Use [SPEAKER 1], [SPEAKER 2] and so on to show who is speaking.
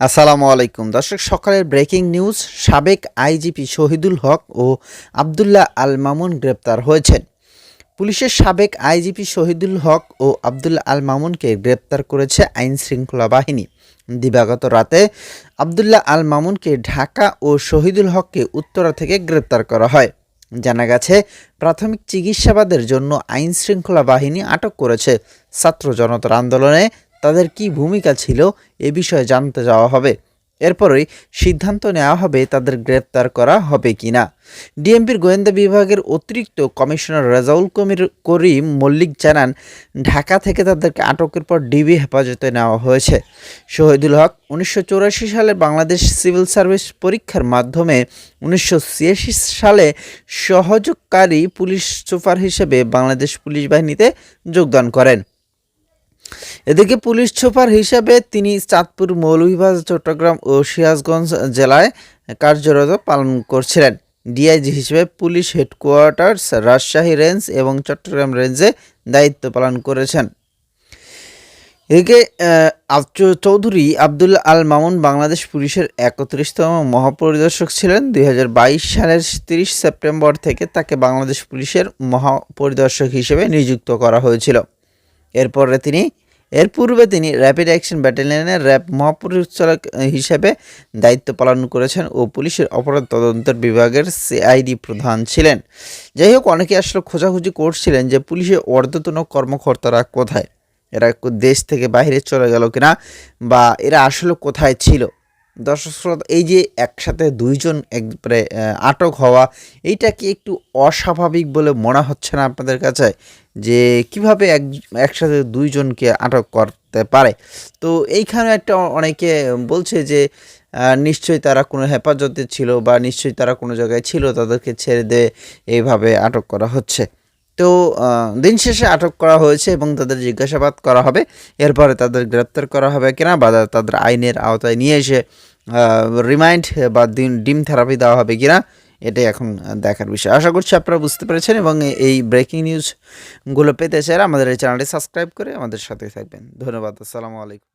[SPEAKER 1] আসসালামু আলাইকুম। দর্শক, সকালের ব্রেকিং নিউজ, সাবেক আইজিপি শহীদুল হক ও আবদুল্লাহ আল মামুন গ্রেপ্তার হয়েছেন। পুলিশের সাবেক আইজিপি শহীদুল হক ও আবদুল্লাহ আল মামুনকে গ্রেপ্তার করেছে আইন শৃঙ্খলা বাহিনী। দিবাগত রাতে আবদুল্লাহ আল মামুনকে ঢাকা ও শহীদুল হককে উত্তরা থেকে গ্রেপ্তার করা হয়। জানা গেছে, প্রাথমিক চিকিৎসাবাদের জন্য আইন শৃঙ্খলা বাহিনী আটক করেছে। ছাত্র জনতার আন্দোলনে তাদের কি ভূমিকা ছিল এ বিষয়ে জানতে যাওয়া হবে। এরপরই সিদ্ধান্ত নেওয়া হবে তাদের গ্রেপ্তার করা হবে কি না ডিএমপির গোয়েন্দা বিভাগের অতিরিক্ত কমিশনার রেজাউল কমির করিম মল্লিক জানান, ঢাকা থেকে তাদেরকে আটকের পর ডিবি হেফাজতে নেওয়া হয়েছে। শহীদুল হক উনিশশো সালে বাংলাদেশ সিভিল সার্ভিস পরীক্ষার মাধ্যমে উনিশশো ছিয়াশি সালে সহযোগকারী পুলিশ সুপার হিসেবে বাংলাদেশ পুলিশ বাহিনীতে যোগদান করেন। এদিকে পুলিশ সুপার হিসেবে তিনি চাঁদপুর মৌলভীবাজার চট্টগ্রাম ও সিরাজগঞ্জ জেলায় কার্যরত পালন করছিলেন। ডিআইজি হিসেবে পুলিশ হেডকোয়ার্টার্স, রাজশাহী রেঞ্জ এবং চট্টগ্রাম রেঞ্জে দায়িত্ব পালন করেছেন। এদিকে চৌধুরী আবদুল্লাহ আল মামুন বাংলাদেশ পুলিশের একত্রিশতম মহাপরিদর্শক ছিলেন। দুই হাজার বাইশ সালের তিরিশ সেপ্টেম্বর থেকে তাকে বাংলাদেশ পুলিশের মহাপরিদর্শক হিসেবে নিযুক্ত করা হয়েছিল। এরপরে তিনি এর পূর্বে তিনি র্যাপিড অ্যাকশন ব্যাটালিয়নের র্যাব মহাপরিচালক হিসেবে দায়িত্ব পালন করেছেন ও পুলিশের অপরাধ তদন্তের বিভাগের সিআইডি প্রধান ছিলেন। যাই হোক, অনেকে আসলে খোঁজাখুঁজি করছিলেন যে পুলিশের অর্ধতন কর্মকর্তারা কোথায়? এরা দেশ থেকে বাইরে চলে গেল কিনা? বা এরা আসলে কোথায় ছিল? দর্শক শ্রোতা এই যে একসাথে দুইজন একবারে আটক হওয়া, এইটা কি একটু অস্বাভাবিক বলে মনে হচ্ছে না আপনাদের কাছে? যে কীভাবে এক, একসাথে দুইজনকে আটক করতে পারে? তো এইখানে একটা অনেকে বলছে যে নিশ্চয়ই তারা কোনো হেফাজতে ছিল বা নিশ্চয়ই তারা কোনো জায়গায় ছিল, তাদেরকে ছেড়ে দিয়ে এইভাবে আটক করা হচ্ছে। তো দিন শেষে আটক করা হয়েছে এবং তাদের জিজ্ঞাসাবাদ করা হবে। এরপরে তাদের গ্রেপ্তার করা হবে কিনা বা তাদের আইনের আওতায় নিয়ে এসে রিমাইন্ড বা ডিম থেরাপি দেওয়া হবে কিনা, এটাই এখন দেখার বিষয়। আশা করছি আপনারা বুঝতে পেরেছেন এবং এই ব্রেকিং নিউজগুলো পেতে চাইলে আমাদের এই চ্যানেলটি সাবস্ক্রাইব করে আমাদের সাথে থাকবেন। ধন্যবাদ। আসসালামু আলাইকুম।